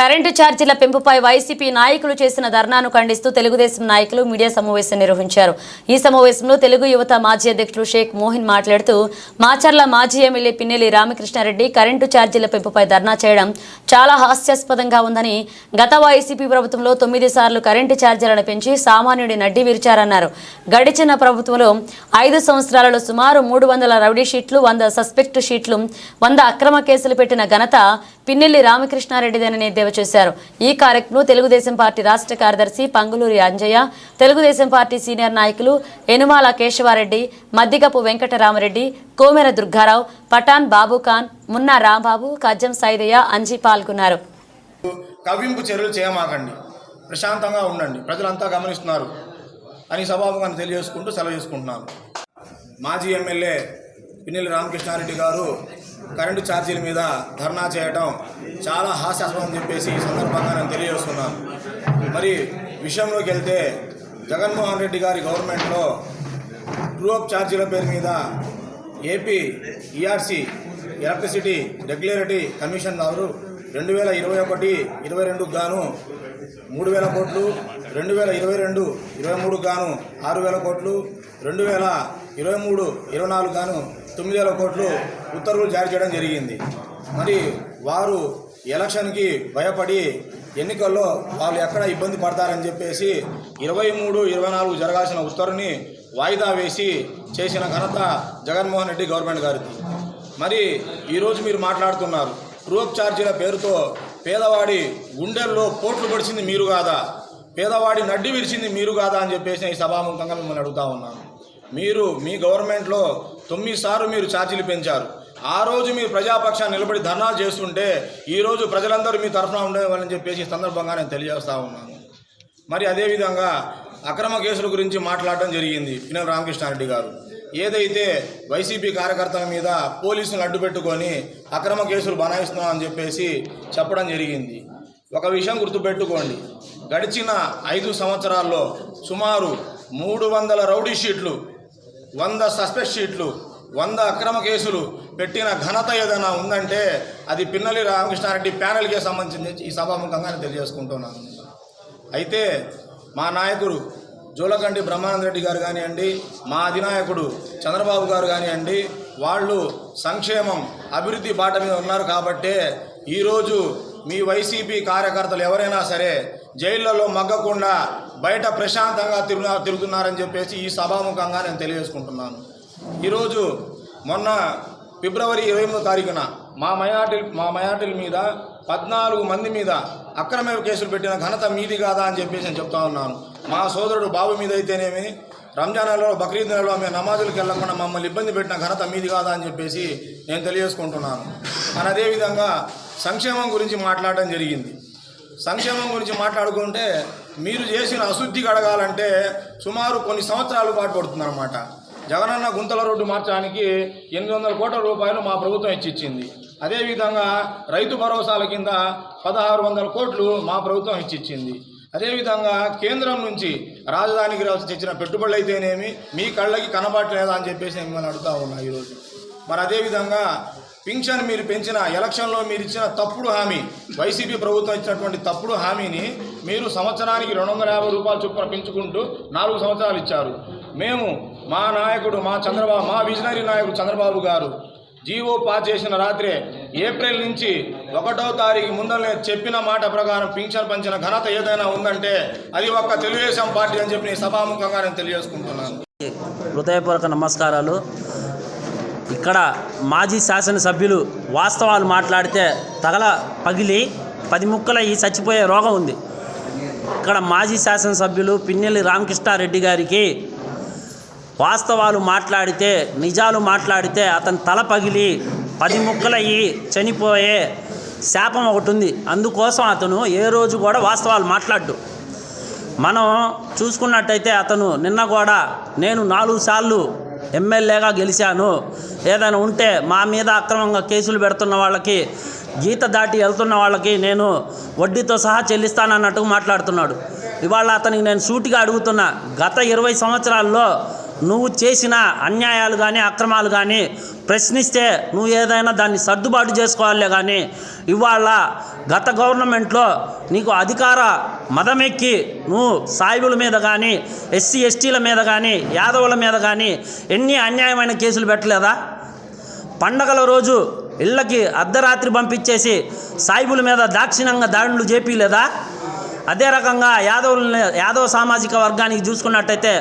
Current ఛార్జీల పెంపుపై YCP నాయకులు చేసిన ధర్నాను ఖండిస్తూ తెలుగుదేశం నాయకులు మీడియా సమావేశం నిర్వహించారు. ఈ సమావేశంలో తెలుగు యువత మాజీ అధ్యక్షుడు షేక్ మోహన్ మాట్లాడుతూ మాచర్ల మాజీ ఎమ్మెల్యే పిన్నెల్లి రామకృష్ణారెడ్డి కరెంటు ఛార్జీల పెంపుపై ధర్నా చేయడం చాలా హాస్యాస్పదంగా ఉందని గత వైసీపీ ప్రభుత్వంలో తొమ్మిది సార్లు కరెంటు ఛార్జీలను పెంచి సామాన్యుడి నడ్డి విరిచారన్నారు. గడిచిన ప్రభుత్వంలో ఐదు సంవత్సరాలలో సుమారు మూడు వందల రౌడీ షీట్లు వంద సస్పెక్ట్ షీట్లు వంద అక్రమ కేసులు పెట్టిన ఘనత పిన్నెల్లి రామకృష్ణారెడ్డిదేనని ఎద్దేవా చేశారు. ఈ కార్యక్రమంలో తెలుగుదేశం పార్టీ రాష్ట్ర కార్యదర్శి పంగులూరి అంజయ్య తెలుగుదేశం పార్టీ సీనియర్ నాయకులు ఎనుమాల కేశవారెడ్డి మద్దిగపు వెంకటరామరెడ్డి కోమెర దుర్గారావు పఠాన్ బాబు ఖాన్ మున్నా రాంబాబు కజ్జం సైదయ్య అంజీ పాల్గొన్నారు. కవింపు చర్యలు చేయమాకండి. ప్రశాంతంగా ఉండండి. ప్రజలంతా గమనిస్తున్నారు. అని సభాముఖాన్ని తెలియజేసుకుంటూ సెలవు చేసుకుంటున్నాను. మాజీ ఎమ్మెల్యే పిన్నెల్లి రామకృష్ణారెడ్డి గారు కరెంటు ఛార్జీల మీద ధర్నా చేయడం చాలా హాస్యాస్పదం అని చెప్పేసి ఈ సందర్భంగా నేను తెలియజేస్తున్నాను. మరి విషయంలోకి వెళ్తే జగన్మోహన్ రెడ్డి గారి గవర్నమెంట్లో ట్రూఅప్ ఛార్జీల పేరు మీద AP ERC electricity regulatory commission వారు రెండు వేల ఇరవై ఒకటి ఇరవై రెండుకు గాను మూడు వేల కోట్లు రెండు వేల ఇరవై రెండు ఇరవై మూడుకు గాను ఆరు వేల కోట్లు రెండు వేల ఇరవై మూడు ఇరవై నాలుగు గాను తొమ్మిది వేల కోట్లు ఉత్తర్వులు జారీ చేయడం జరిగింది. మరి వారు ఎలక్షన్కి భయపడి ఎన్నికల్లో వాళ్ళు ఎక్కడ ఇబ్బంది పడతారని చెప్పేసి ఇరవై మూడు ఇరవై నాలుగు జరగాల్సిన ఉత్తర్వుని వాయిదా వేసి చేసిన ఘనత జగన్మోహన్ రెడ్డి గవర్నమెంట్ గారిది. మరి ఈరోజు మీరు మాట్లాడుతున్నారు రూప్ ఛార్జీల పేరుతో పేదవాడి గుండెల్లో పోట్లు పడిచింది మీరు కాదా? పేదవాడి నడ్డి విరిచింది మీరు కాదా అని చెప్పేసి ఈ సభాముఖంగా మిమ్మల్ని అడుగుతా ఉన్నాను. మీరు మీ గవర్నమెంట్లో తొమ్మిది సార్లు మీరు ఛార్జీలు పెంచారు. ఆ రోజు మీరు ప్రజాపక్షాన్ని నిలబడి ధర్నాలు చేస్తుంటే ఈరోజు ప్రజలందరూ మీ తరఫున ఉండేవాళ్ళని చెప్పేసి సందర్భంగా నేను తెలియజేస్తా ఉన్నాను. మరి అదేవిధంగా అక్రమ కేసుల గురించి మాట్లాడడం జరిగింది పినల్ రామకృష్ణారెడ్డి గారు. ఏదైతే వైసీపీ కార్యకర్తల మీద పోలీసులను అడ్డు పెట్టుకొని అక్రమ కేసులు బనాయిస్తున్నాం అని చెప్పేసి చెప్పడం జరిగింది. ఒక విషయం గుర్తుపెట్టుకోండి. గడిచిన ఐదు సంవత్సరాల్లో సుమారు మూడు వందల రౌడీ షీట్లు వంద సస్పెక్ట్ షీట్లు వంద అక్రమ కేసులు పెట్టిన ఘనత ఏదైనా ఉందంటే అది పిన్నలి రామకృష్ణారెడ్డి ప్యానెల్కే సంబంధించి ఈ సభాముఖంగా నేను తెలియజేసుకుంటున్నాను. అయితే మా నాయకుడు జోలకంటి బ్రహ్మానంద రెడ్డి గారు కానివ్వండి మా అధినాయకుడు చంద్రబాబు గారు కానివ్వండి వాళ్ళు సంక్షేమం అభివృద్ధి బాట మీద ఉన్నారు కాబట్టే ఈరోజు మీ వైసీపీ కార్యకర్తలు ఎవరైనా సరే జైళ్ళలో మగ్గకుండా బయట ప్రశాంతంగా తిరుగు తిరుగుతున్నారని చెప్పేసి ఈ సభాముఖంగా నేను తెలియజేసుకుంటున్నాను. ఈరోజు మొన్న ఫిబ్రవరి ఇరవై ఎనిమిదో తారీఖున మా మైనార్టీ మా మైనార్టీల మీద పద్నాలుగు మంది మీద అక్రమ కేసులు పెట్టిన ఘనత మీది కాదా అని చెప్పేసి నేను చెప్తా ఉన్నాను. మా సోదరుడు బాబు మీద అయితేనేమి రంజాన్ నెలలో బక్రీద్ నెలలో మేము నమాజులకు వెళ్ళకుండా మమ్మల్ని ఇబ్బంది పెట్టిన ఘనత మీది కాదా అని చెప్పేసి నేను తెలియజేసుకుంటున్నాను. మరి అదేవిధంగా సంక్షేమం గురించి మాట్లాడడం జరిగింది. సంక్షేమం గురించి మాట్లాడుకుంటే మీరు చేసిన అశుద్ధి కడగాలంటే సుమారు కొన్ని సంవత్సరాలు పాటు పడుతుందన్నమాట. జగనన్న గుంతల రోడ్డు మార్చడానికి ఎనిమిది వందల కోట్ల రూపాయలు మా ప్రభుత్వం ఇచ్చిచ్చింది. అదేవిధంగా రైతు భరోసాల కింద పదహారు వందల కోట్లు మా ప్రభుత్వం ఇచ్చిచ్చింది. అదేవిధంగా కేంద్రం నుంచి రాజధానికి రావాల్సి తెచ్చిన పెట్టుబడులు అయితేనేమి మీ కళ్ళకి కనబడలేదా అని చెప్పేసి మిమ్మల్ని అడుగుతా ఉన్నా ఈరోజు. మరి అదేవిధంగా పింఛన్ మీరు పెంచిన ఎలక్షన్లో మీరు ఇచ్చిన తప్పుడు హామీ వైసీపీ ప్రభుత్వం ఇచ్చినటువంటి తప్పుడు హామీని మీరు సంవత్సరానికి రెండు వందల యాభై రూపాయలు చొప్పున పెంచుకుంటూ నాలుగు సంవత్సరాలు ఇచ్చారు. మేము మా నాయకుడు మా చంద్రబాబు మా విజనరీ నాయకుడు చంద్రబాబు గారు జీవో పాస్ చేసిన రాత్రే ఏప్రిల్ నుంచి ఒకటో తారీఖు ముందరనే చెప్పిన మాట ప్రకారం పింఛన్ పంచిన ఘనత ఏదైనా ఉందంటే అది ఒక్క తెలుగుదేశం పార్టీ అని చెప్పి సభాముఖంగా నేను తెలియజేసుకుంటున్నాను. హృదయపూర్వక నమస్కారాలు. ఇక్కడ మాజీ శాసనసభ్యులు వాస్తవాలు మాట్లాడితే తగల పగిలి పది ముక్కలయ్యి చచ్చిపోయే రోగం ఉంది. ఇక్కడ మాజీ శాసనసభ్యులు పిన్నెల్లి రామకృష్ణారెడ్డి గారికి వాస్తవాలు మాట్లాడితే నిజాలు మాట్లాడితే అతని తల పగిలి పది ముక్కలయ్యి చనిపోయే శాపం ఒకటి ఉంది. అందుకోసం అతను ఏ రోజు కూడా వాస్తవాలు మాట్లాడు మనం చూసుకున్నట్టయితే అతను నిన్న కూడా నేను నాలుగు సార్లు ఎమ్మెల్యేగా గెలిచాను. ఏదైనా ఉంటే మా మీద అక్రమంగా కేసులు పెడుతున్న వాళ్ళకి గీత దాటి వెళ్తున్న వాళ్ళకి నేను వడ్డీతో సహా చెల్లిస్తానన్నట్టు మాట్లాడుతున్నాడు. ఇవాళ అతనికి నేను సూటిగా అడుగుతున్నా గత ఇరవై సంవత్సరాల్లో నువ్వు చేసిన అన్యాయాలు కానీ అక్రమాలు కానీ ప్రశ్నిస్తే నువ్వు ఏదైనా దాన్ని సర్దుబాటు చేసుకోవాలే కానీ ఇవాళ గత గవర్నమెంట్లో నీకు అధికార మదమెక్కి నువ్వు సాయిబుల మీద కానీ ఎస్సీ ఎస్టీల మీద కానీ యాదవుల మీద కానీ ఎన్ని అన్యాయమైన కేసులు పెట్టలేదా? పండగల రోజు ఇళ్ళకి అర్ధరాత్రి పంపించేసి సాయిబుల మీద దాక్షిణ్యంగా దాడులు చేపిలేదా? అదే రకంగా యాదవులని యాదవ సామాజిక వర్గానికి చూసుకున్నట్టయితే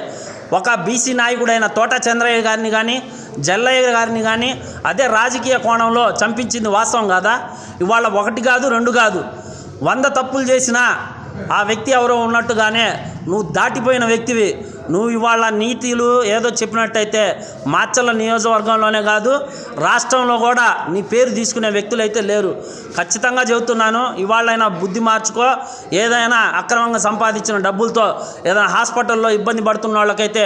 ఒక బీసీ నాయకుడైన తోట చంద్రయ్య గారిని కానీ జల్లయ్య గారిని కానీ అదే రాజకీయ కోణంలో చంపించింది వాస్తవం కాదా? ఇవాళ ఒకటి కాదు రెండు కాదు. వంద తప్పులు చేసినా ఆ వ్యక్తి ఎవరో ఉన్నట్టుగానే నువ్వు దాటిపోయిన వ్యక్తివి. నువ్వు ఇవాళ నీతిలు ఏదో చెప్పినట్టయితే మాచల్ల నియోజకవర్గంలోనే కాదు రాష్ట్రంలో కూడా నీ పేరు తీసుకునే వ్యక్తులు అయితే లేరు. ఖచ్చితంగా చెబుతున్నాను ఇవాళైనా బుద్ధి మార్చుకో ఏదైనా అక్రమంగా సంపాదించిన డబ్బులతో ఏదైనా హాస్పిటల్లో ఇబ్బంది పడుతున్న వాళ్ళకైతే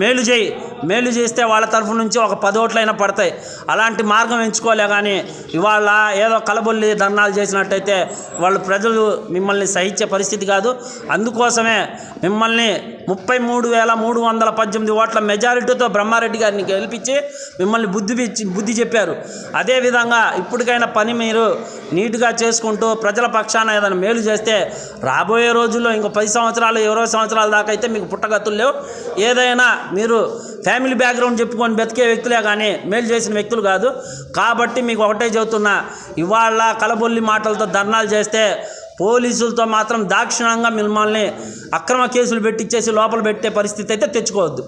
మేలు చేయి. మేలు చేస్తే వాళ్ళ తరఫు నుంచి ఒక పదోట్లైనా పడతాయి. అలాంటి మార్గం ఎంచుకోలే కానీ ఇవాళ ఏదో కలబొల్లి ధర్నాలు చేసినట్టయితే వాళ్ళు ప్రజలు మిమ్మల్ని సహించే పరిస్థితి కాదు. అందుకోసమే మిమ్మల్ని ముప్పై మూడు వేల మూడు వందల పద్దెనిమిది ఓట్ల మెజారిటీతో బ్రహ్మారెడ్డి గారిని గెలిపించి మిమ్మల్ని బుద్ధి బుద్ధి చెప్పారు. అదేవిధంగా ఇప్పటికైనా పని మీరు నీట్గా చేసుకుంటూ ప్రజల పక్షాన ఏదైనా మేలు చేస్తే రాబోయే రోజుల్లో ఇంకో పది సంవత్సరాలు ఇరవై సంవత్సరాల దాకా అయితే మీకు పుట్టగతులు లేవు. ఏదైనా మీరు ఫ్యామిలీ బ్యాక్గ్రౌండ్ చెప్పుకొని బతికే వ్యక్తులే కానీ మేలు చేసిన వ్యక్తులు కాదు. కాబట్టి మీకు ఒకటే చెబుతున్నా ఇవాళ కలబొల్లి మాటలతో ధర్నాలు చేస్తే పోలీసులతో మాత్రం దాక్షిణంగా మిమ్మల్ని అక్రమ కేసులు పెట్టించేసి లోపల పెట్టే పరిస్థితి అయితే తెచ్చుకోవద్దు.